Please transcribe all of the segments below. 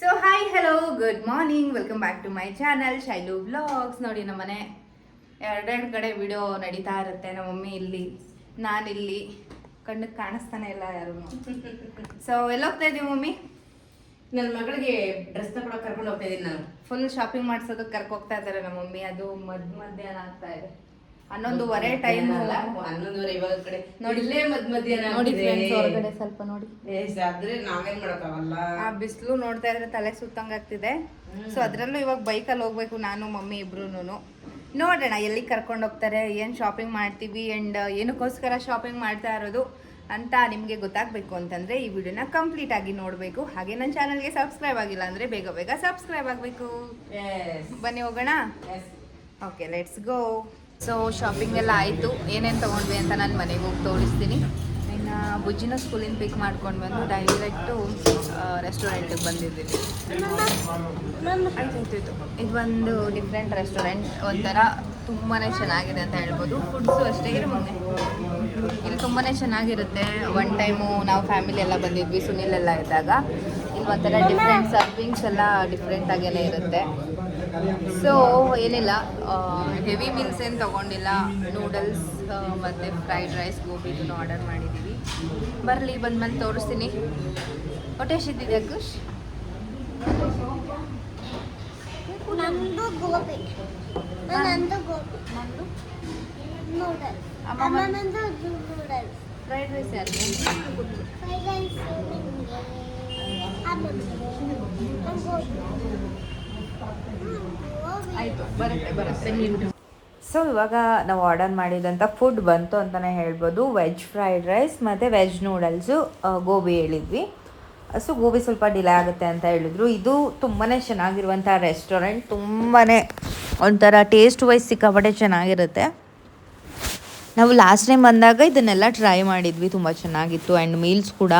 So hi hello good morning welcome back to my channel Shailu vlogs ನೋಡಿ ನಮ್ಮನೆ ಎರಡೆರಡು ಕಡೆ ವಿಡಿಯೋ ನಡೀತಾ ಇರುತ್ತೆ. ನಮ್ಮ ಮಮ್ಮಿ ಇಲ್ಲಿ ನಾನಿಲ್ಲಿ ಕಣ್ಣಿಗೆ ಕಾಣಿಸ್ತಾನೆ ಇಲ್ಲ ಯಾರು? ಸೊ ಎಲ್ಲೋಗ್ತಾ ಇದೀವಿ ಮಮ್ಮಿ? ನನ್ನ ಮಗಳಿಗೆ ಡ್ರೆಸ್ ತಗೊಳಕ್ ಕರ್ಕೊಂಡು ಹೋಗ್ತಾ ಇದ್ದೀನಿ ನಾನು. ಫುಲ್ ಶಾಪಿಂಗ್ ಮಾಡ್ಸೋದಕ್ಕೆ ಕರ್ಕೊ ಹೋಗ್ತಾ ಇದ್ದಾರೆ ನಮ್ಮ ಮಮ್ಮಿ. ಅದು ಮಧ್ಯ ಮಧ್ಯಾಹ್ನ ಆಗ್ತಾ ಇದೆ. ಹನ್ನೊಂದುವರೆ ಟೈಮ್ ಹನ್ನೊಂದುವರೆ ಇವಾಗ ಕಡೆ. ನೋಡಿ. ಇಲ್ಲೇ ಮದ್ ಮಧ್ಯಾಹ್ನ ನೋಡಿ ಫ್ರೆಂಡ್ಸ್ ಹೊರಗಡೆ ಸ್ವಲ್ಪ ನೋಡಿ. ಆದ್ರೆ ನಾವೇನ್ ಮಾಡಕ್ಕಾಗಲ್ಲ. ಆ ಬಿಸಿಲು ನೋಡ್ತಾ ಇದ್ರೆ ತಲೆ ಸುತ್ತಂಗ ಆಗ್ತಿದೆ. ಸೊ ಅದ್ರಲ್ಲೂ ಇವಾಗ ಬೈಕಲ್ಲಿ ಹೋಗ್ಬೇಕು ನಾನು ಮಮ್ಮಿ ಇಬ್ರು ನೋಡೋಣ ಎಲ್ಲಿ ಕರ್ಕೊಂಡು ಹೋಗ್ತಾರೆ ಏನು ಶಾಪಿಂಗ್ ಮಾಡ್ತೀವಿ ಆ್ಯಂಡ್ ಏನಕ್ಕೋಸ್ಕರ ಶಾಪಿಂಗ್ ಮಾಡ್ತಾ ಇರೋದು ಅಂತ ನಿಮಗೆ ಗೊತ್ತಾಗಬೇಕು ಅಂತಂದರೆ ಈ ವಿಡಿಯೋನ ಕಂಪ್ಲೀಟ್ ಆಗಿ ನೋಡಬೇಕು. ಹಾಗೆ ನನ್ನ ಚಾನಲ್ಗೆ ಸಬ್ಸ್ಕ್ರೈಬ್ ಆಗಿಲ್ಲ ಅಂದರೆ ಬೇಗ ಬೇಗ ಸಬ್ಸ್ಕ್ರೈಬ್ ಆಗಬೇಕು. ಬನ್ನಿ ಹೋಗೋಣ. Okay let's go so shopping ಎಲ್ಲ ಆಯಿತು. ಏನೇನು ತೊಗೊಂಡ್ವಿ ಅಂತ ನಾನು ಮನೆಗೆ ಹೋಗಿ ತೋರಿಸ್ತೀನಿ. ಇನ್ನು ಬುಜ್ಜಿನ ಸ್ಕೂಲಿಂದ ಪಿಕ್ ಮಾಡ್ಕೊಂಡು ಬಂದು ಡೈರೆಕ್ಟು ರೆಸ್ಟೋರೆಂಟಿಗೆ ಬಂದಿದ್ದೀನಿ. ಇದು ಒಂದು ಡಿಫ್ರೆಂಟ್ ರೆಸ್ಟೋರೆಂಟ್ ಒಂಥರ ತುಂಬಾ ಚೆನ್ನಾಗಿದೆ ಅಂತ ಹೇಳ್ಬೋದು. ಫುಡ್ಸು ಅಷ್ಟೇ ಮೊನ್ನೆ ಇಲ್ಲಿ ತುಂಬಾ ಚೆನ್ನಾಗಿರುತ್ತೆ. ಒನ್ ಟೈಮು ನಾವು ಫ್ಯಾಮಿಲಿ ಎಲ್ಲ ಬಂದಿದ್ವಿ, ಸುನಿಲ್ ಎಲ್ಲ ಇದ್ದಾಗ. ಇಲ್ಲಿ ಒಂಥರ ಡಿಫ್ರೆಂಟ್ ಸರ್ವಿಂಗ್ಸ್ ಎಲ್ಲ ಡಿಫ್ರೆಂಟ್ ಇರುತ್ತೆ. ಸೊ ಏನಿಲ್ಲ ಹೆವಿ ಮೀಲ್ಸ್ ಏನು ತೊಗೊಂಡಿಲ್ಲ. ನೂಡಲ್ಸ್ ಮತ್ತು ಫ್ರೈಡ್ ರೈಸ್ ಗೋಬಿದನ್ನು ಆರ್ಡರ್ ಮಾಡಿದ್ದೀವಿ ಬರಲಿ ಬಂದ್ಮೇಲೆ ತೋರಿಸ್ತೀನಿ. ಹೊಟ್ಟೆ ಇದ್ದಿದೆ ಅಕುಶ್ ನಂದು ಗೋಬಿ. ನಂದು ಗೋಬಿ. ನೂಡಲ್ಸ್ ಅಮ್ಮ ನಂದು ನೂಡಲ್ಸ್ ಫ್ರೈಡ್ ರೈಸ್ ಯಾರು ಫ್ರೈಡ್ ರೈಸ್ ಗೋಬಿ. ಆಯಿತು, ಬರುತ್ತೆ ಸೊ ಇವಾಗ ನಾವು ಆರ್ಡರ್ ಮಾಡಿದಂಥ ಫುಡ್ ಬಂತು ಅಂತಲೇ ಹೇಳ್ಬೋದು. ವೆಜ್ ಫ್ರೈಡ್ ರೈಸ್ ಮತ್ತು ವೆಜ್ ನೂಡಲ್ಸು ಗೋಬಿ ಹೇಳಿದ್ವಿ. ಸೊ ಗೋಬಿ ಸ್ವಲ್ಪ ಡಿಲೇ ಆಗುತ್ತೆ ಅಂತ ಹೇಳಿದ್ರು. ಇದು ತುಂಬಾ ಚೆನ್ನಾಗಿರುವಂಥ ರೆಸ್ಟೋರೆಂಟ್ ತುಂಬಾ ಒಂಥರ ಟೇಸ್ಟ್ ವೈಸ್ ಸಿಕ್ಕಾಪಟ್ಟೆ ಚೆನ್ನಾಗಿರುತ್ತೆ. ನಾವು ಲಾಸ್ಟ್ ಟೈಮ್ ಬಂದಾಗ ಇದನ್ನೆಲ್ಲ ಟ್ರೈ ಮಾಡಿದ್ವಿ. ತುಂಬ ಚೆನ್ನಾಗಿತ್ತು. ಆ್ಯಂಡ್ ಮೀಲ್ಸ್ ಕೂಡ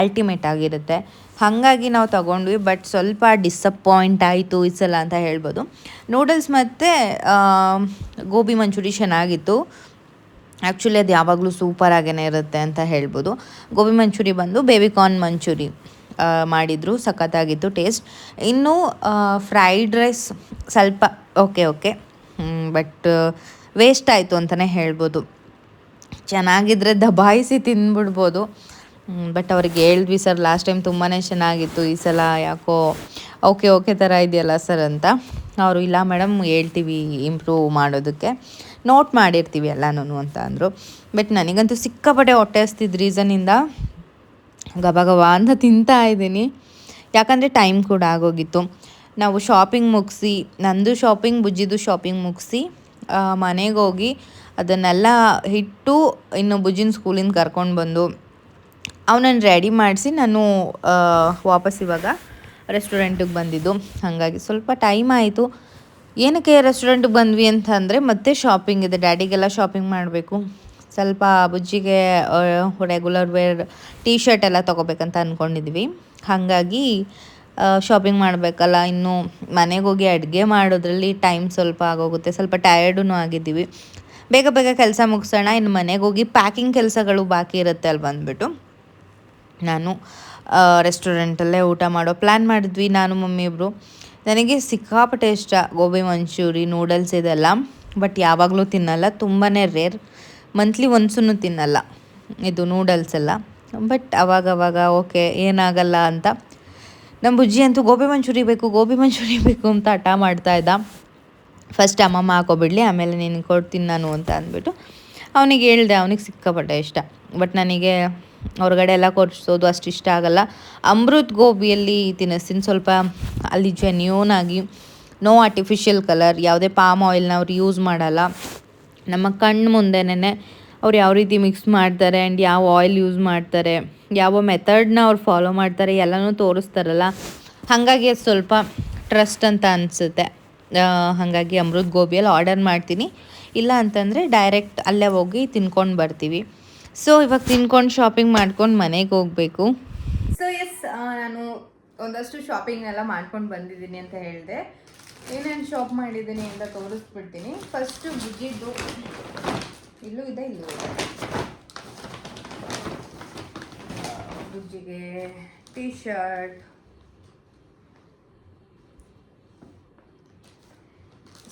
ಅಲ್ಟಿಮೇಟ್ ಆಗಿರುತ್ತೆ. ಹಾಗಾಗಿ ನಾವು ತಗೊಂಡ್ವಿ ಬಟ್ ಸ್ವಲ್ಪ ಡಿಸಪಾಯಿಂಟ್ ಆಯಿತು ಈ ಸಲ ಅಂತ ಹೇಳ್ಬೋದು. ನೂಡಲ್ಸ್ ಮತ್ತು ಗೋಬಿ ಮಂಚೂರಿ ಚೆನ್ನಾಗಿತ್ತು. ಆ್ಯಕ್ಚುಲಿ ಅದು ಯಾವಾಗಲೂ ಸೂಪರ್ ಆಗೇ ಇರುತ್ತೆ ಅಂತ ಹೇಳ್ಬೋದು. ಗೋಬಿ ಮಂಚೂರಿ ಬಂದು ಬೇಬಿ ಕಾರ್ನ್ ಮಂಚೂರಿ ಮಾಡಿದರು, ಸಖತ್ತಾಗಿತ್ತು ಟೇಸ್ಟ್ ಇನ್ನು ಫ್ರೈಡ್ ರೈಸ್ ಸ್ವಲ್ಪ ಓಕೆ ಓಕೆ ಬಟ್ ವೇಸ್ಟ್ ಆಯಿತು ಅಂತಲೇ ಹೇಳ್ಬೋದು. ಚೆನ್ನಾಗಿದ್ರೆ ದಬಾಯಿಸಿ ತಿಂದ್ಬಿಡ್ಬೋದು ಬಟ್ ಅವ್ರಿಗೆ ಹೇಳಿದ್ವಿ, ಸರ್ ಲಾಸ್ಟ್ ಟೈಮ್ ತುಂಬಾ ಚೆನ್ನಾಗಿತ್ತು, ಈ ಸಲ ಯಾಕೋ ಓಕೆ ಓಕೆ ಥರ ಇದೆಯಲ್ಲ ಸರ್ ಅಂತ. ಅವರು, ಇಲ್ಲ ಮೇಡಮ್ ಹೇಳ್ತೀವಿ ಇಂಪ್ರೂವ್ ಮಾಡೋದಕ್ಕೆ. ನೋಟ್ ಮಾಡಿರ್ತೀವಿ ಎಲ್ಲನೂ ಅಂತ ಅಂದರು. ಬಟ್ ನನಗಂತೂ ಸಿಕ್ಕಾಪಟ್ಟೆ ಹೊಟ್ಟೆ ಹಸ್ತಿದ್ದ ರೀಸನಿಂದ ಗಬ ಗಬ ಅಂತ ತಿಂತಾ ಇದ್ದೀನಿ. ಯಾಕಂದರೆ ಟೈಮ್ ಕೂಡ ಆಗೋಗಿತ್ತು. ನಾವು ಶಾಪಿಂಗ್ ಮುಗಿಸಿ, ನಂದು ಶಾಪಿಂಗ್ ಬುಜ್ಜಿದು ಶಾಪಿಂಗ್ ಮುಗಿಸಿ ಮನೆಗೆ ಹೋಗಿ ಅದನ್ನೆಲ್ಲ ಇಟ್ಟು ಇನ್ನು ಬುಜ್ಜಿನ ಸ್ಕೂಲಿಂದ ಕರ್ಕೊಂಡು ಬಂದು ಅವನನ್ನು ರೆಡಿ ಮಾಡಿಸಿ ನಾನು ವಾಪಸ್ ಇವಾಗ ರೆಸ್ಟೋರೆಂಟಿಗೆ ಬಂದಿದ್ದು. ಹಾಗಾಗಿ ಸ್ವಲ್ಪ ಟೈಮ್ ಆಯಿತು. ಏನಕ್ಕೆ ರೆಸ್ಟೋರೆಂಟಿಗೆ ಬಂದ್ವಿ ಅಂತಂದರೆ ಮತ್ತೆ ಶಾಪಿಂಗ್ ಇದೆ. ಡ್ಯಾಡಿಗೆಲ್ಲ ಶಾಪಿಂಗ್ ಮಾಡಬೇಕು. ಸ್ವಲ್ಪ ಬುಜ್ಜಿಗೆ ರೆಗ್ಯುಲರ್ ವೇರ್ ಟೀ ಶರ್ಟ್ ಎಲ್ಲ ತೊಗೋಬೇಕಂತ ಅಂದ್ಕೊಂಡಿದ್ವಿ ಹಾಗಾಗಿ ಶಾಪಿಂಗ್ ಮಾಡಬೇಕಲ್ಲ, ಇನ್ನು ಮನೆಗೆ ಹೋಗಿ ಅಡುಗೆ ಮಾಡೋದ್ರಲ್ಲಿ ಟೈಮ್ ಸ್ವಲ್ಪ ಆಗೋಗುತ್ತೆ. ಸ್ವಲ್ಪ ಟಯರ್ಡೂ ಆಗಿದ್ದೀವಿ. ಬೇಗ ಬೇಗ ಕೆಲಸ ಮುಗಿಸೋಣ. ಇನ್ನು ಮನೆಗೆ ಹೋಗಿ ಪ್ಯಾಕಿಂಗ್ ಕೆಲಸಗಳು ಬಾಕಿ ಇರುತ್ತೆ ಅಲ್ಲಿ ಬಂದುಬಿಟ್ಟು. ನಾನು ರೆಸ್ಟೋರೆಂಟಲ್ಲೇ ಊಟ ಮಾಡೋ ಪ್ಲ್ಯಾನ್ ಮಾಡಿದ್ವಿ ನಾನು, ಮಮ್ಮಿ ಇಬ್ಬರು ನನಗೆ ಸಿಕ್ಕಾಪಟ್ಟೆ ಇಷ್ಟ ಗೋಬಿ ಮಂಚೂರಿ ನೂಡಲ್ಸ್ ಇದೆಲ್ಲ. ಬಟ್ ಯಾವಾಗಲೂ ತಿನ್ನಲ್ಲ ತುಂಬಾ ರೇರ್ ಮಂತ್ಲಿ ಒನ್ಸೂ ತಿನ್ನಲ್ಲ, ಇದು ನೂಡಲ್ಸ್ ಎಲ್ಲ. ಬಟ್ ಅವಾಗವಾಗ ಅವಾಗ ಓಕೆ ಏನಾಗಲ್ಲ ಅಂತ. ನಮ್ಮ ಬುಜ್ಜಿ ಅಂತೂ ಗೋಬಿ ಮಂಚೂರಿ ಬೇಕು, ಗೋಬಿ ಮಂಚೂರಿ ಬೇಕು ಅಂತ ಹಠ ಮಾಡ್ತಾ ಇದ್ದ. ಫಸ್ಟ್ ಅಮ್ಮಮ್ಮ ಹಾಕೋಬಿಡ್ಲಿ, ಆಮೇಲೆ ನಿನಗೆ ಕೊಡ್ತೀನಿ ನಾನು ಅಂತ ಅಂದ್ಬಿಟ್ಟು ಅವನಿಗೆ ಹೇಳಿದೆ, ಅವನಿಗೆ ಸಿಕ್ಕಾಪಟ್ಟೆ ಇಷ್ಟ. ಬಟ್ ನನಗೆ ಹೊರಗಡೆ ಎಲ್ಲ ಕೊಡಿಸೋದು ಅಷ್ಟು ಇಷ್ಟ ಆಗಲ್ಲ. ಅಮೃತ್ ಗೋಬಿಯಲ್ಲಿ ತಿನ್ನಿಸ್ತೀನಿ. ಸ್ವಲ್ಪ ಅಲ್ಲಿ ಜೆನ್ಯೂನ್ ಆಗಿ ನೋ ಆರ್ಟಿಫಿಷಿಯಲ್ ಕಲರ್ ಯಾವುದೇ ಪಾಮ್ ಆಯಿಲ್ನ ಅವ್ರು ಯೂಸ್ ಮಾಡಲ್ಲ. ನಮ್ಮ ಕಣ್ಣು ಮುಂದೆನೇ ಅವ್ರು ಯಾವ ರೀತಿ ಮಿಕ್ಸ್ ಮಾಡ್ತಾರೆ ಆ್ಯಂಡ್ ಯಾವ ಆಯಿಲ್ ಯೂಸ್ ಮಾಡ್ತಾರೆ, ಯಾವ ಮೆಥಡ್ನ ಅವ್ರು ಫಾಲೋ ಮಾಡ್ತಾರೆ ಎಲ್ಲನೂ ತೋರಿಸ್ತಾರಲ್ಲ. ಹಾಗಾಗಿ ಅದು ಸ್ವಲ್ಪ ಟ್ರಸ್ಟ್ ಅಂತ ಅನಿಸುತ್ತೆ. ಹಾಗಾಗಿ ಅಮೃತ್ ಗೋಬಿಯಲ್ಲಿ ಆರ್ಡರ್ ಮಾಡ್ತೀನಿ. ಇಲ್ಲ ಅಂತಂದರೆ ಡೈರೆಕ್ಟ್ ಅಲ್ಲೇ ಹೋಗಿ ತಿನ್ಕೊಂಡು ಬರ್ತೀವಿ. ಸೊ ಇವಾಗ ತಿನ್ಕೊಂಡು ಶಾಪಿಂಗ್ ಮಾಡ್ಕೊಂಡು ಮನೆಗೆ ಹೋಗಬೇಕು. ಸೊ ಎಸ್ ನಾನು ಒಂದಷ್ಟು ಶಾಪಿಂಗ್ ಎಲ್ಲ ಮಾಡ್ಕೊಂಡು ಬಂದಿದ್ದೀನಿ ಅಂತ ಹೇಳಿದೆ. ಏನೇನು ಶಾಪ್ ಮಾಡಿದ್ದೀನಿ ಅಂತ ತೋರಿಸ್ಬಿಡ್ತೀನಿ. ಫಸ್ಟು ಬುಜ್ಜಿದ್ದು ಇಲ್ಲೂ ಇದೆ ಇಲ್ಲೂ ಇದೆ. ಬುಜ್ಜಿಗೆ ಟೀ ಶರ್ಟ್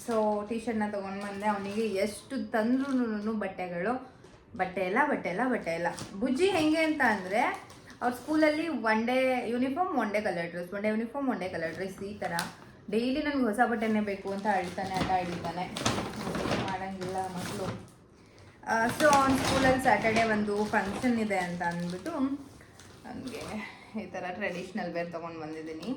ಸೊ ಟಿ ಶರ್ಟ್ನ ತೊಗೊಂಡು ಬಂದೆ. ಅವನಿಗೆ ಎಷ್ಟು ತಂದ್ರೂ ಬಟ್ಟೆಗಳು. ಬಟ್ಟೆ ಎಲ್ಲ ಬಟ್ಟೆ ಎಲ್ಲ ಬಟ್ಟೆ ಎಲ್ಲ. ಬುಜ್ಜಿ ಹೆಂಗೆ ಅಂತ ಅಂದರೆ, ಅವ್ರ ಸ್ಕೂಲಲ್ಲಿ one day uniform one day colour dress one day uniform one day colour dress ಈ ಥರ ಡೈಲಿ ನನಗೆ ಹೊಸ ಬಟ್ಟೆನೇ ಬೇಕು ಅಂತ ಅಳ್ತಾನೆ ಅಂತ ಹೇಳಿದ್ದಾನೆ ಮಾಡೋಂಗಿಲ್ಲ ಮಕ್ಕಳು ಸೊ ಅವ್ನ ಸ್ಕೂಲಲ್ಲಿ ಸ್ಯಾಟರ್ಡೆ ಒಂದು ಫಂಕ್ಷನ್ ಇದೆ ಅಂತ ಅಂದ್ಬಿಟ್ಟು, ನನಗೆ ಈ ಥರ ಟ್ರೆಡಿಷ್ನಲ್ ವೇರ್ ತೊಗೊಂಡು ಬಂದಿದ್ದೀನಿ.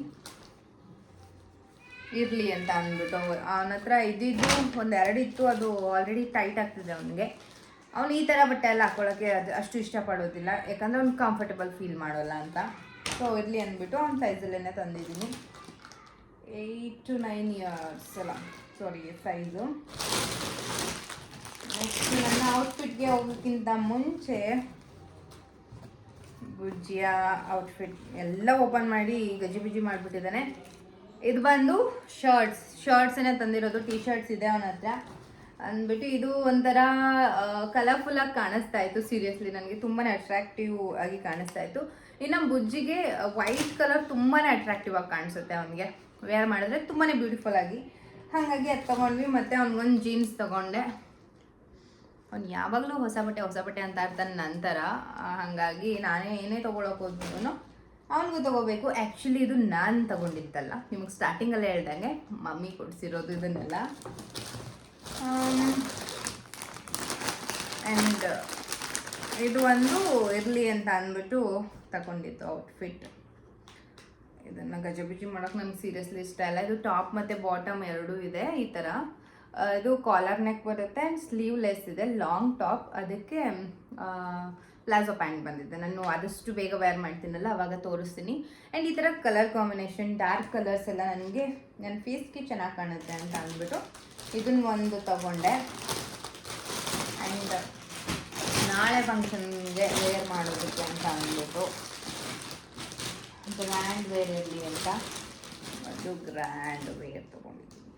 ಇರಲಿ ಅಂತ ಅಂದ್ಬಿಟ್ಟು ಅವನ ಹತ್ರ ಇದ್ದಿದ್ದು ಒಂದು ಎರಡು ಇತ್ತು ಅದು ಆಲ್ರೆಡಿ ಟೈಟ್ ಆಗ್ತಿದೆ ಅವನಿಗೆ. ಅವ್ನು ಈ ಥರ ಬಟ್ಟೆ ಎಲ್ಲ ಹಾಕೊಳ್ಳೋಕ್ಕೆ ಅದು ಅಷ್ಟು ಇಷ್ಟಪಡೋದಿಲ್ಲ. ಯಾಕಂದರೆ ಅವ್ನು ಕಂಫರ್ಟಬಲ್ ಫೀಲ್ ಮಾಡೋಲ್ಲ ಅಂತ. ಸೊ ಇರಲಿ ಅಂದ್ಬಿಟ್ಟು ಅವ್ನ ಸೈಜಲ್ಲೇ ತಂದಿದ್ದೀನಿ. ಏಯ್ಟ್ ಟು ನೈನ್ ಇಯರ್ಸ್ ಅಲ್ಲ. ಸಾರಿ ಸೈಜು ನೆಕ್ಸ್ಟ್ ನನ್ನ ಔಟ್ಫಿಟ್ಗೆ ಹೋಗೋಕ್ಕಿಂತ ಮುಂಚೆ ಗುಜ್ಜಿಯ ಔಟ್ಫಿಟ್ ಎಲ್ಲ ಓಪನ್ ಮಾಡಿ ಗಜಿಬಿಜಿ ಮಾಡಿಬಿಟ್ಟಿದ್ದಾನೆ. ಇದು ಬಂದು ಶರ್ಟ್ಸ್ ಶರ್ಟ್ಸನ್ನೇ ತಂದಿರೋದು ಟಿ ಶರ್ಟ್ಸ್ ಇದೆ ಅವನ ಹತ್ರ. ಅಂದ್ಬಿಟ್ಟು ಇದು ಒಂಥರ ಕಲರ್ಫುಲ್ ಆಗಿ ಕಾಣಿಸ್ತಾ ಇತ್ತು ಸೀರಿಯಸ್ಲಿ ನನಗೆ ತುಂಬಾ ಅಟ್ರಾಕ್ಟಿವ್ ಆಗಿ ಕಾಣಿಸ್ತಾ ಇತ್ತು. ಇನ್ನು ಬುಜ್ಜಿಗೆ ವೈಟ್ ಕಲರ್ ತುಂಬಾ ಅಟ್ರಾಕ್ಟಿವ್ ಆಗಿ ಕಾಣಿಸುತ್ತೆ ಅವನಿಗೆ. ವೇರ್ ಮಾಡಿದ್ರೆ ತುಂಬಾ ಬ್ಯೂಟಿಫುಲ್ ಆಗಿ. ಹಾಗಾಗಿ ಅದು ತಗೊಂಡ್ವಿ, ಮತ್ತು ಅವ್ನಿಗೊಂದು ಜೀನ್ಸ್ ತಗೊಂಡೆ. ಅವ್ನು ಯಾವಾಗಲೂ ಹೊಸ ಬಟ್ಟೆ ಹೊಸ ಬಟ್ಟೆ ಅಂತ ಇರ್ತಾನೆ ನಂತರ. ಹಾಗಾಗಿ ನಾನೇ ಏನೇ ತೊಗೊಳಕ್ಕೆ ಹೋದ್ರೂ ಅವನಿಗೂ ತೊಗೋಬೇಕು. ಆ್ಯಕ್ಚುಲಿ ಇದು ನಾನು ತಗೊಂಡಿದ್ದಲ್ಲ. ನಿಮಗೆ ಸ್ಟಾರ್ಟಿಂಗಲ್ಲೇ ಹೇಳ್ದಂಗೆ, ಮಮ್ಮಿ ಕೊಡಿಸಿರೋದು ಇದನ್ನೆಲ್ಲ. ಆ್ಯಂಡ್ ಇದು ಒಂದು ಇರಲಿ ಅಂತ ಅಂದ್ಬಿಟ್ಟು ತಗೊಂಡಿದ್ದು ಔಟ್ಫಿಟ್ ಇದನ್ನು ಗಜಬಿಜಿ ಮಾಡೋಕೆ ನಂಗೆ ಸೀರಿಯಸ್ಲಿ ಇಷ್ಟ ಇಲ್ಲ. ಇದು ಟಾಪ್ ಮತ್ತು ಬಾಟಮ್ ಎರಡೂ ಇದೆ ಈ ಥರ ಆ, ಇದು ಕಾಲರ್ ನೆಕ್ ಬರುತ್ತೆ ಆ್ಯಂಡ್ ಸ್ಲೀವ್ಲೆಸ್ ಇದೆ ಲಾಂಗ್ ಟಾಪ್ ಅದಕ್ಕೆ ಪ್ಲಾಜೋ ಪ್ಯಾಂಟ್ ಬಂದಿದೆ. ನಾನು ಆದಷ್ಟು ಬೇಗ ವೇರ್ ಮಾಡ್ತೀನಲ್ಲ ಅವಾಗ ತೋರಿಸ್ತೀನಿ. ಆ್ಯಂಡ್ ಈ ಥರ ಕಲರ್ ಕಾಂಬಿನೇಷನ್ ಡಾರ್ಕ್ ಕಲರ್ಸ್ ಎಲ್ಲ ನನಗೆ ನನ್ನ ಫೇಸ್ಗೆ ಚೆನ್ನಾಗಿ ಕಾಣುತ್ತೆ ಅಂತ ಅಂದ್ಬಿಟ್ಟು ಇದನ್ನ ಒಂದು ತಗೊಂಡೆ. ಆ್ಯಂಡ್ ನಾಳೆ ಫಂಕ್ಷನ್ಗೆ ವೇರ್ ಮಾಡೋದಕ್ಕೆ ಅಂತ ಅಂದ್ಬಿಟ್ಟು. ಗ್ರ್ಯಾಂಡ್ ವೇರ್ ಇರಲಿ ಅಂತ. ಅದು ಗ್ರ್ಯಾಂಡ್ ವೇರ್ ತೊಗೊಂಡಿದ್ದೀನಿ.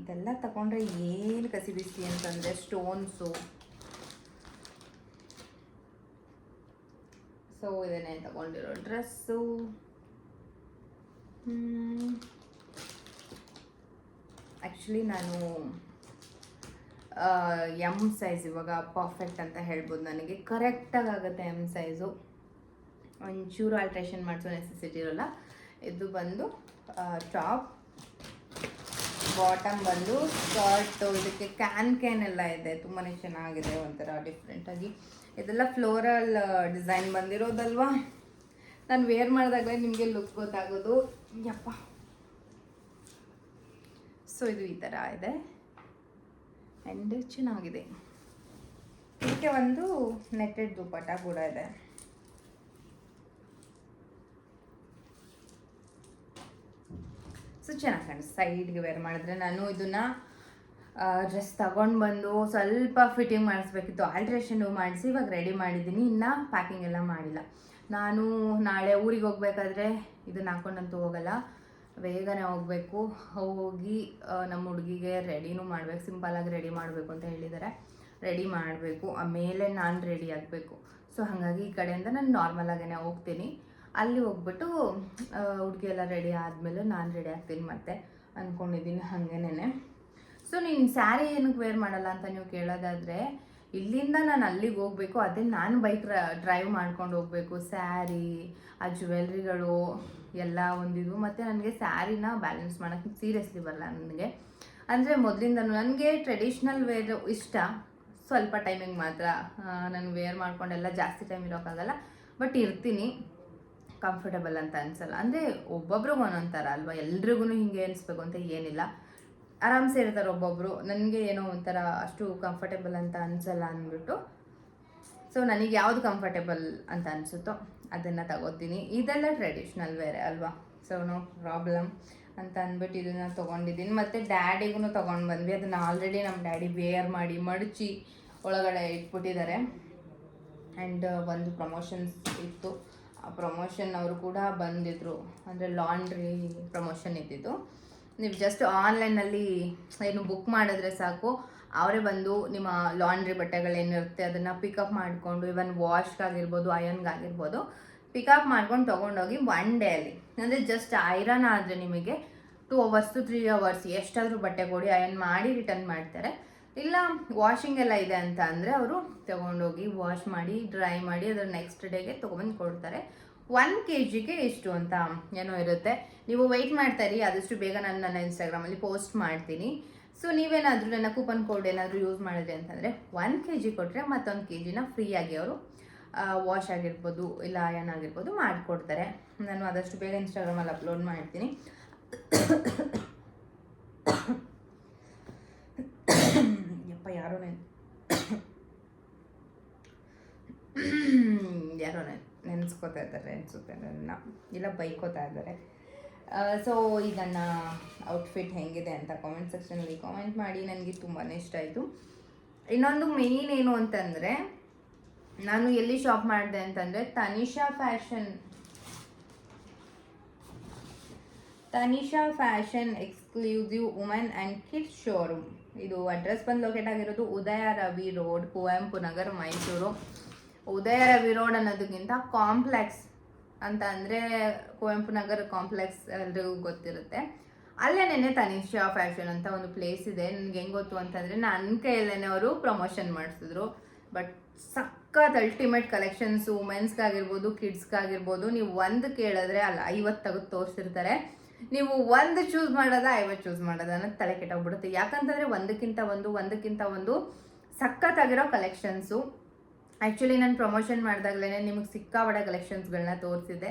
ಇದೆಲ್ಲ ತಗೊಂಡ್ರೆ ಏನು ಕಸಿ ಬಿಸಿ ಅಂತಂದರೆ ಸ್ಟೋನ್ಸು ಸೊ ಇದನ್ನೇ ತಗೊಂಡಿರೋ ಡ್ರೆಸ್ಸು ಆ್ಯಕ್ಚುಲಿ ನಾನು ಎಂ ಸೈಜ್ ಇವಾಗ ಪರ್ಫೆಕ್ಟ್ ಅಂತ ಹೇಳ್ಬೋದು ನನಗೆ. ಕರೆಕ್ಟಾಗಿ ಆಗುತ್ತೆ ಎಂ ಸೈಜು ಒಂಚೂರು ಆಲ್ಟ್ರೇಷನ್ ಮಾಡಿಸೋ ನೆಸೆಸಿಟಿ ಇರೋಲ್ಲ. ಇದು ಬಂದು ಟಾಪ್ ಬಾಟಮ್ ಬಂದು ಸ್ಕರ್ಟು ಇದಕ್ಕೆ ಕ್ಯಾನ್ ಕ್ಯಾನ್ ಎಲ್ಲ ಇದೆ. ತುಂಬಾ ಚೆನ್ನಾಗಿದೆ ಒಂಥರ ಡಿಫ್ರೆಂಟಾಗಿ ಇದೆಲ್ಲ ಫ್ಲೋರಲ್ ಡಿಸೈನ್ ಬಂದಿರೋದಲ್ವಾ? ನಾನು ವೇರ್ ಮಾಡಿದಾಗಲೇ ನಿಮಗೆ ಲುಕ್ ಗೊತ್ತಾಗೋದು. ಯಪ್ಪ. ಸೊ ಇದು ಈ ಥರ ಇದೆ. ಆ್ಯಂಡ್ ಚೆನ್ನಾಗಿದೆ. ಇದಕ್ಕೆ ಒಂದು ನೆಟ್ಟೆಡ್ ದುಪ್ಪಟ್ಟ ಕೂಡ ಇದೆ. ಸೊ ಚೆನ್ನಾಗಿ ಕಾಣಿಸ್ತು ಸೈಡ್ಗೆ ವೇರ್ ಮಾಡಿದ್ರೆ ನಾನು ಇದನ್ನ ಡ್ರೆಸ್ ತಗೊಂಡು ಬಂದು ಸ್ವಲ್ಪ ಫಿಟ್ಟಿಂಗ್ ಮಾಡಿಸ್ಬೇಕಿತ್ತು. ಆಲ್ಟ್ರೇಷನ್ ಮಾಡಿಸಿ ಇವಾಗ ರೆಡಿ ಮಾಡಿದ್ದೀನಿ. ಇನ್ನು ಪ್ಯಾಕಿಂಗ್ ಎಲ್ಲ ಮಾಡಿಲ್ಲ. ನಾನು ನಾಳೆ ಊರಿಗೆ ಹೋಗ್ಬೇಕಾದ್ರೆ ಇದನ್ನ ಹಾಕೊಂಡಂತೂ ಹೋಗಲ್ಲ. ಬೇಗನೆ ಹೋಗಬೇಕು. ಹೋಗಿ ನಮ್ಮ ಹುಡುಗಿಗೆ ರೆಡಿನೂ ಮಾಡ್ಬೇಕು. ಸಿಂಪಲಾಗಿ ರೆಡಿ ಮಾಡಬೇಕು ಅಂತ ಹೇಳಿದ್ದಾರೆ. ರೆಡಿ ಮಾಡಬೇಕು. ಆಮೇಲೆ ನಾನು ರೆಡಿ ಆಗಬೇಕು. ಸೊ ಹಾಗಾಗಿ ಈ ಕಡೆಯಿಂದ ನಾನು ನಾರ್ಮಲ್ ಆಗೇ ಹೋಗ್ತೀನಿ. ಅಲ್ಲಿ ಹೋಗ್ಬಿಟ್ಟು ಹುಡುಗಿ ಎಲ್ಲ ರೆಡಿ ಆದಮೇಲೆ ನಾನು ರೆಡಿ ಆಗ್ತೀನಿ ಮತ್ತೆ ಅಂದ್ಕೊಂಡಿದ್ದೀನಿ ಹಾಗೇನೆ ಸೊ ನೀನು ಸ್ಯಾರಿ ಏನಕ್ಕೆ ವೇರ್ ಮಾಡಲ್ಲ ಅಂತ ನೀವು ಕೇಳೋದಾದರೆ ಇಲ್ಲಿಂದ ನಾನು ಅಲ್ಲಿಗೆ ಹೋಗಬೇಕು, ಅದೇ ನಾನು ಬೈಕ್ ಡ್ರೈವ್ ಮಾಡ್ಕೊಂಡು ಹೋಗಬೇಕು. ಸ್ಯಾರಿ, ಆ ಜ್ಯುವೆಲ್ರಿಗಳು ಎಲ್ಲ ಒಂದಿದ್ವು ಮತ್ತು ನನಗೆ ಸ್ಯಾರಿನ ಬ್ಯಾಲೆನ್ಸ್ ಮಾಡೋಕ್ಕೆ ಸೀರಿಯಸ್ಲಿ ಬರಲ್ಲ ನನಗೆ. ಅಂದರೆ ಮೊದಲಿಂದ ನನಗೆ ಟ್ರೆಡಿಷ್ನಲ್ ವೇರ್ ಇಷ್ಟ. ಸ್ವಲ್ಪ ಟೈಮಿಂಗ್ ಮಾತ್ರ. ನಾನು ವೇರ್ ಮಾಡ್ಕೊಂಡೆಲ್ಲ ಜಾಸ್ತಿ ಟೈಮ್ ಇರೋಕ್ಕಾಗಲ್ಲ ಬಟ್ ಇರ್ತೀನಿ. ಕಂಫರ್ಟಬಲ್ ಅಂತ ಅನ್ಸಲ್ಲ. ಅಂದರೆ ಒಬ್ಬೊಬ್ರಿಗೂ ಒಂದೊಂದು ಥರ ಅಲ್ವಾ? ಎಲ್ರಿಗೂ ಹಿಂಗೆ ಅನಿಸ್ಬೇಕು ಅಂತ ಏನಿಲ್ಲ. ಆರಾಮ್ಸೆ ಇರ್ತಾರೆ ಒಬ್ಬೊಬ್ಬರು ನನಗೆ ಏನೋ ಒಂಥರ ಅಷ್ಟು ಕಂಫರ್ಟೇಬಲ್ ಅಂತ ಅನ್ಸಲ್ಲ ಅಂದ್ಬಿಟ್ಟು. ಸೊ ನನಗೆ ಯಾವುದು ಕಂಫರ್ಟೇಬಲ್ ಅಂತ ಅನಿಸುತ್ತೋ ಅದನ್ನು ತಗೋತೀನಿ. ಇದೆಲ್ಲ ಟ್ರೆಡಿಷ್ನಲ್ ಬೇರೆ ಅಲ್ವಾ? ಸೊ ನೋ ಪ್ರಾಬ್ಲಮ್ ಅಂತ ಅಂದ್ಬಿಟ್ಟು ಇದನ್ನು ತೊಗೊಂಡಿದ್ದೀನಿ. ಮತ್ತು ಡ್ಯಾಡಿಗೂ ತೊಗೊಂಡು ಬಂದ್ವಿ. ಅದನ್ನು ಆಲ್ರೆಡಿ ನಮ್ಮ ಡ್ಯಾಡಿ ವೇರ್ ಮಾಡಿ ಮಡಚಿ ಒಳಗಡೆ ಇಟ್ಬಿಟ್ಟಿದ್ದಾರೆ. ಆ್ಯಂಡ್ ಒಂದು ಪ್ರಮೋಷನ್ಸ್ ಇತ್ತು. ಆ ಪ್ರಮೋಷನ್ ಅವರು ಕೂಡ ಬಂದಿದ್ರು. ಅಂದರೆ ಲಾಂಡ್ರಿ ಪ್ರಮೋಷನ್ ಇದ್ದಿದ್ದು. ನೀವು ಜಸ್ಟ್ ಆನ್ಲೈನಲ್ಲಿ ಏನು ಬುಕ್ ಮಾಡಿದ್ರೆ ಸಾಕು. ಅವರೇ ಬಂದು ನಿಮ್ಮ ಲಾಂಡ್ರಿ ಬಟ್ಟೆಗಳೇನಿರುತ್ತೆ ಅದನ್ನು ಪಿಕಪ್ ಮಾಡಿಕೊಂಡು ಇವನ್ ವಾಶ್ಗಾಗಿರ್ಬೋದು ಅಯನ್ಗಾಗಿರ್ಬೋದು ಪಿಕಪ್ ಮಾಡ್ಕೊಂಡು ತೊಗೊಂಡೋಗಿ ಒನ್ ಡೇ ಅಲ್ಲಿ. ಅಂದರೆ ಜಸ್ಟ್ ಐರನ್ ಆದರೆ ನಿಮಗೆ two hours to three hours ಎಷ್ಟಾದರೂ ಬಟ್ಟೆ ಕೊಡಿ ಅಯನ್ ಮಾಡಿ ರಿಟರ್ನ್ ಮಾಡ್ತಾರೆ. ಇಲ್ಲ ವಾಷಿಂಗ್ ಎಲ್ಲ ಇದೆ ಅಂತ ಅಂದರೆ ಅವರು ತಗೊಂಡೋಗಿ ವಾಶ್ ಮಾಡಿ ಡ್ರೈ ಮಾಡಿ, ಅದರ ನೆಕ್ಸ್ಟ್ ಡೇಗೆ ತೊಗೊಂಬಂದು ಕೊಡ್ತಾರೆ. ಒನ್ ಕೆ ಜಿಗೆ ಎಷ್ಟು ಅಂತ ಏನೋ ಇರುತ್ತೆ. ನೀವು ವೆಯ್ಟ್ ಮಾಡ್ತಾ ಇರಿ, ಆದಷ್ಟು ಬೇಗ ನಾನು ನನ್ನ ಇನ್ಸ್ಟಾಗ್ರಾಮಲ್ಲಿ ಪೋಸ್ಟ್ ಮಾಡ್ತೀನಿ. ಸೊ ನೀವೇನಾದರೂ ನನ್ನ ಕೂಪನ್ ಕೋಡ್ ಏನಾದರೂ ಯೂಸ್ ಮಾಡಿದ್ರಿ ಅಂತಂದರೆ ಒನ್ ಕೆ ಜಿ ಕೊಟ್ಟರೆ ಮತ್ತೊಂದು ಕೆ ಜಿನ ಫ್ರೀಯಾಗಿ ಅವರು ವಾಶ್ ಆಗಿರ್ಬೋದು, ಇಲ್ಲ ಏನಾಗಿರ್ಬೋದು ಮಾಡಿಕೊಡ್ತಾರೆ. ನಾನು ಆದಷ್ಟು ಬೇಗ ಇನ್ಸ್ಟಾಗ್ರಾಮಲ್ಲಿ ಅಪ್ಲೋಡ್ ಮಾಡ್ತೀನಿ ಯಪ್ಪ ಯಾರೋ ನೆನ್ ಯಾರೋ ನೆನ್ ನೆನೆಸ್ಕೋತಾ ಇದ್ದಾರೆ ಅನಿಸುತ್ತೆ ನನ್ನ, ಇಲ್ಲ ಬೈಕೋತಾ ಇದ್ದಾರೆ. ಸೊ ಈಗ ನನ್ನ ಔಟ್ಫಿಟ್ ಹೆಂಗಿದೆ ಅಂತ ಕಾಮೆಂಟ್ ಸೆಕ್ಷನಲ್ಲಿ ಕಾಮೆಂಟ್ ಮಾಡಿ, ನನಗೆ ತುಂಬಾ ಇಷ್ಟ ಆಯಿತು. ಇನ್ನೊಂದು ಮೇನ್ ಏನು ಅಂತಂದರೆ, ನಾನು ಎಲ್ಲಿ ಶಾಪ್ ಮಾಡಿದೆ ಅಂತಂದರೆ, Tanisha fashion Tanisha fashion exclusive women and kids showroom ಇದು ಅಡ್ರೆಸ್ ಬಂದು ಲೊಕೇಟ್ ಆಗಿರೋದು ಉದಯ ರವಿ ರೋಡ್ ಕುವೆಂಪು ನಗರ್ ಮೈಸೂರು ಉದಯ ರವಿ ರೋಡ್ ಅನ್ನೋದಕ್ಕಿಂತ ಕಾಂಪ್ಲೆಕ್ಸ್ ಅಂತ ಅಂದರೆ ಕುವೆಂಪು ನಗರ ಕಾಂಪ್ಲೆಕ್ಸ್ ಎಲ್ರಿಗೂ ಗೊತ್ತಿರುತ್ತೆ. ಅಲ್ಲೇನೆ ತನಿಷಾ ಫ್ಯಾಷನ್ ಅಂತ ಒಂದು ಪ್ಲೇಸ್ ಇದೆ. ನನಗೆ ಹೆಂಗೆ ಗೊತ್ತು ಅಂತಂದರೆ ನನ್ನ ಕೈಯಲ್ಲೇ ಅವರು ಪ್ರಮೋಷನ್ ಮಾಡಿಸಿದ್ರು. ಬಟ್ ಸಖತ್ ಅಲ್ಟಿಮೇಟ್ ಕಲೆಕ್ಷನ್ಸ್ ವುಮೆನ್ಸ್ಗಾಗಿರ್ಬೋದು ಕಿಡ್ಸ್ಗಾಗಿರ್ಬೋದು ನೀವು ಒಂದು ಕೇಳಿದ್ರೆ ಅಲ್ಲ, ಐವತ್ತು ತೆಗೆದು ತೋರಿಸಿರ್ತಾರೆ. ನೀವು ಒಂದು ಚೂಸ್ ಮಾಡೋದ, ಐವತ್ತು ಚೂಸ್ ಮಾಡೋದ ಅನ್ನೋದು ತಲೆ ಕೆಟ್ಟೋಗ್ಬಿಡುತ್ತೆ. ಯಾಕಂತಂದರೆ ಒಂದಕ್ಕಿಂತ ಒಂದು ಒಂದಕ್ಕಿಂತ ಒಂದು ಸಖತ್ತಾಗಿರೋ ಕಲೆಕ್ಷನ್ಸು ಆ್ಯಕ್ಚುಲಿ ನಾನು ಪ್ರಮೋಷನ್ ಮಾಡಿದಾಗಲೇ ನಿಮಗೆ ಸಿಕ್ಕಾಪಟ್ಟೆ ಕಲೆಕ್ಷನ್ಸ್ಗಳನ್ನ ತೋರಿಸಿದೆ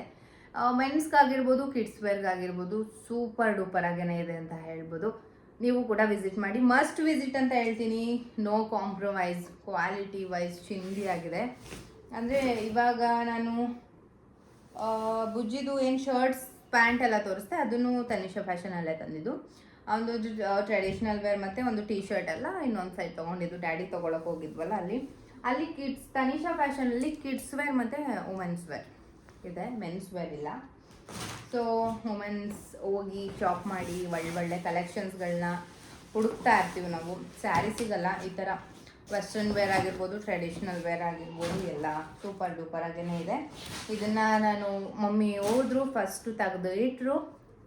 ಮೆನ್ಸ್ಗಾಗಿರ್ಬೋದು ಕಿಡ್ಸ್ ವೇರ್ಗಾಗಿರ್ಬೋದು ಸೂಪರ್ ಡೂಪರ್ ಆಗೇನೆ ಇದೆ ಅಂತ ಹೇಳ್ಬೋದು. ನೀವು ಕೂಡ ವಿಸಿಟ್ ಮಾಡಿ. ಮಸ್ಟ್ ವಿಸಿಟ್ ಅಂತ ಹೇಳ್ತೀನಿ. ನೋ ಕಾಂಪ್ರಮೈಸ್ ಕ್ವಾಲಿಟಿ ವೈಸ್ ಚಿಂದಿ ಆಗಿದೆ. ಅಂದರೆ ಇವಾಗ ನಾನು ಬುಜ್ಜಿದು ಏನು ಶರ್ಟ್ಸ್ ಪ್ಯಾಂಟ್ ಎಲ್ಲ ತೋರಿಸ್ತೆ ಅದನ್ನು ತನಿಷಾ ಫ್ಯಾಷನಲ್ಲೇ ತಂದಿದ್ದು. ಒಂದು ಟ್ರೆಡಿಷ್ನಲ್ ವೇರ್ ಮತ್ತು ಒಂದು ಟೀ ಶರ್ಟ್ ಎಲ್ಲ ಇನ್ನೊಂದು ಸೈಡ್ ತೊಗೊಂಡಿದ್ದು. ಡ್ಯಾಡಿ ತೊಗೊಳಕ್ಕೆ ಹೋಗಿದ್ವಲ್ಲ ಅಲ್ಲಿ. ಅಲ್ಲಿ ಕಿಡ್ಸ್ ತನಿಷಾ ಫ್ಯಾಷನಲ್ಲಿ ಕಿಡ್ಸ್ ವೇರ್ ಮತ್ತು ವುಮೆನ್ಸ್ ವೇರ್ ಇದೆ ಮೆನ್ಸ್ ವೇರ್ ಇಲ್ಲ. ಸೊ ವುಮೆನ್ಸ್ ಹೋಗಿ ಶಾಪ್ ಮಾಡಿ, ಒಳ್ಳೆ ಒಳ್ಳೆ ಕಲೆಕ್ಷನ್ಸ್ಗಳನ್ನ ಹುಡುಕ್ತಾ ಇರ್ತೀವಿ ನಾವು. ಸ್ಯಾರಿ ಸಿಗಲ್ಲ, ಈ ಥರ ವೆಸ್ಟರ್ನ್ ವೇರ್ ಆಗಿರ್ಬೋದು ಟ್ರೆಡಿಷ್ನಲ್ ವೇರ್ ಆಗಿರ್ಬೋದು, ಎಲ್ಲ ಸೂಪರ್ ಡೂಪರ್ ಆಗೇ ಇದೆ. ಇದನ್ನು ನಾನು ಮಮ್ಮಿ ಹೋದ್ರು ಫಸ್ಟು ತೆಗೆದು ಇಟ್ಟರು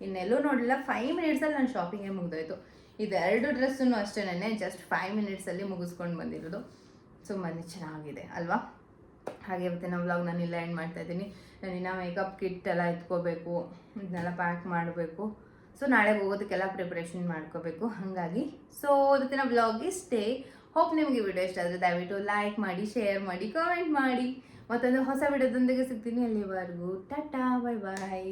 ಇನ್ನೆಲ್ಲೂ ನೋಡಿಲ್ಲ ಫೈವ್ ಮಿನಿಟ್ಸಲ್ಲಿ ನಾನು ಶಾಪಿಂಗೇ ಮುಗ್ದೋಯ್ತು. ಇದೆರಡು ಡ್ರೆಸ್ಸನ್ನು ಅಷ್ಟೇನೆ ಜಸ್ಟ್ ಫೈವ್ ಮಿನಿಟ್ಸಲ್ಲಿ ಮುಗಿಸ್ಕೊಂಡು ಬಂದಿರೋದು. ತುಂಬಾ ಚೆನ್ನಾಗಿದೆ, ಅಲ್ವಾ? ಹಾಗೆ ಇವತ್ತಿನ ವ್ಲಾಗ್ ನಾನು ಇಲ್ಲ ಎಂಡ್ ಮಾಡ್ತಾ ಇದ್ದೀನಿ. ನಾನು ಇನ್ನ ಮೇಕಪ್ ಕಿಟ್ ಎಲ್ಲ ಎತ್ಕೋಬೇಕು, ಇದನ್ನೆಲ್ಲ ಪ್ಯಾಕ್ ಮಾಡಬೇಕು. ಸೊ ನಾಳೆ ಹೋಗೋದಕ್ಕೆಲ್ಲ ಪ್ರಿಪ್ರೇಷನ್ ಮಾಡ್ಕೋಬೇಕು. ಹಾಗಾಗಿ ಸೊ ಇವತ್ತಿನ ವ್ಲಾಗ್ ಇಷ್ಟೇ ಹೋಪ್ ನಿಮಗೆ ವಿಡಿಯೋ ಇಷ್ಟ ಆದರೆ ದಯವಿಟ್ಟು ಲೈಕ್ ಮಾಡಿ ಶೇರ್ ಮಾಡಿ ಕಾಮೆಂಟ್ ಮಾಡಿ. ಮತ್ತೊಂದು ಹೊಸ ವಿಡಿಯೋದೊಂದಿಗೆ ಸಿಗ್ತೀನಿ ಅಲ್ಲಿವರೆಗೂ. Tata bye bye